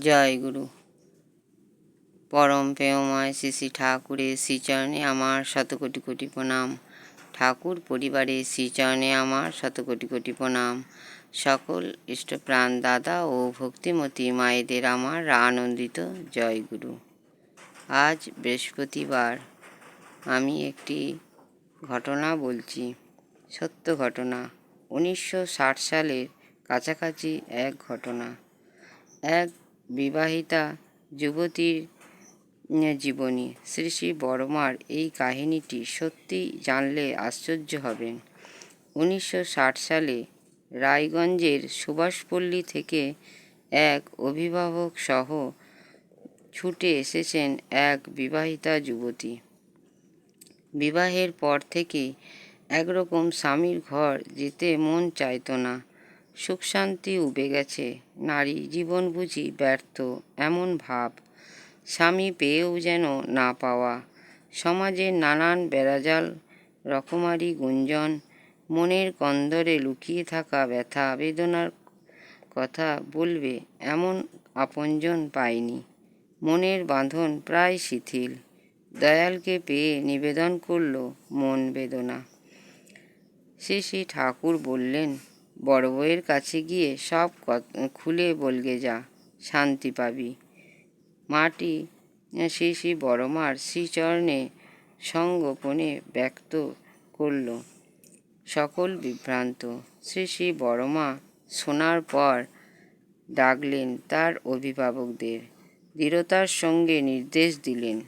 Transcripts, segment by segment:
জয় গুরু। পরম প্রেমময় শ্রী শ্রী ঠাকুরের শ্রীচরণে আমার শত কোটি কোটি প্রণাম। ঠাকুর পরিবারের শ্রীচরণে আমার শত কোটি কোটি প্রণাম। সকল ইষ্টপ্রাণ দাদা ও ভক্তিমতী মায়েদের আমার আনন্দিত জয় গুরু। আজ বৃহস্পতিবার আমি একটি ঘটনা বলছি। সত্য ঘটনা। উনিশশো ষাট সালের কাছাকাছি এক ঘটনা। এক বিবাহিতা যুবতীর জীবনী। শ্রী শ্রী বড়মার এই কাহিনীটি সত্যি জানলে আশ্চর্য হবেন। উনিশশো ষাট সালে রায়গঞ্জের সুভাষপল্লী থেকে এক অভিভাবক সহ ছুটে এসেছেন এক বিবাহিতা যুবতী। বিবাহের পর থেকে একরকম স্বামীর ঘর যেতে মন চাইতো না। সুখ শান্তি উবে গেছে। নারী জীবন বুঝি ব্যর্থ, এমন ভাব। স্বামী পেয়েও যেন না পাওয়া। সমাজের নানান বেড়াজাল, রকমারি গুঞ্জন, মনের কন্দরে লুকিয়ে থাকা ব্যথা, বেদনার কথা বলবে এমন আপনজন পায়নি মনের বাঁধন প্রায় শিথিল। দয়ালকে পেয়ে নিবেদন করল মন বেদনা। শ্রী শ্রী ঠাকুর বললেন বড় বউয়ের কাছে গিয়ে সব খুলে বলগে যা, শান্তি পাবি। মাটি শ্রী শ্রী বড় মার শ্রীচরণে সঙ্গোপনে ব্যক্ত করল। সকল বিভ্রান্ত শ্রী শ্রী বড় মা শোনার পর ডাকলেন তার অভিভাবকদের। দৃঢ়তার সঙ্গে নির্দেশ দিলেন,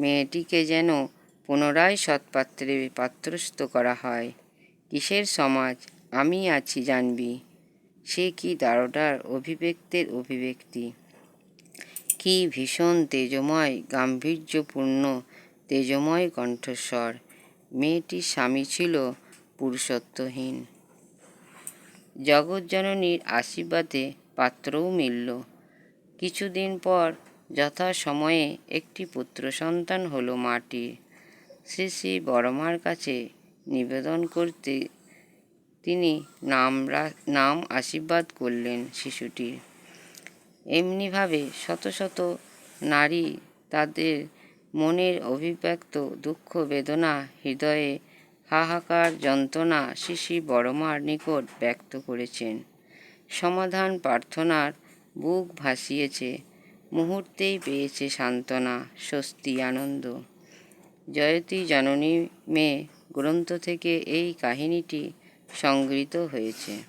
মেয়েটিকে যেন পুনরায় সৎপাত্রে পাত্রস্থ করা হয়। কিসের সমাজ? আমি আছি জানবি। সে কি দারোটার অভিব্যক্তের অভিব্যক্তি? কি ভীষণ তেজময়, গাম্ভীর্যপূর্ণ, তেজময় কণ্ঠস্বর। মেয়েটির স্বামী ছিল, পুরুষত্বহীন। জগৎজননীর আশীর্বাদে পাত্রও মিলল। কিছুদিন পর যথা সময়ে একটি পুত্র সন্তান হলো মাটির। শ্রী শ্রী বড়মার কাছে নিবেদন করতে তিনি নাম নাম আশীর্বাদ করলেন শিশুটির। এমনিভাবে শত শত নারী তাদের মনের অভিব্যক্ত দুঃখ বেদনা হৃদয়ে হাহাকার যন্ত্রণা শিশি বড়মার নিকট ব্যক্ত করেছেন। সমাধান প্রার্থনার বুক ভাসিয়েছে, মুহূর্তেই পেয়েছে সান্ত্বনা, স্বস্তি, আনন্দ। জয়তী জননী মেয়ে গ্রন্থ থেকে এই কাহিনীটি সংগৃহীত হয়েছে।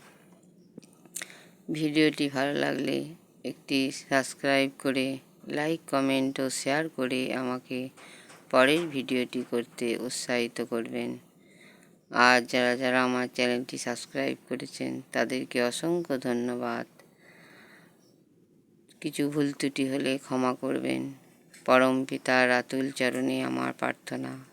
ভিডিওটি ভালো লাগলে একটি সাবস্ক্রাইব করে, লাইক, কমেন্ট ও শেয়ার করে আমাকে পরের ভিডিওটি করতে উৎসাহিত করবেন। আর যারা যারা আমার চ্যানেলটি সাবস্ক্রাইব করেছেন, তাদেরকে অসংখ্য ধন্যবাদ। কিছু ভুল ত্রুটি হলে ক্ষমা করবেন। পরম পিতার আতুল চরণে আমার প্রার্থনা।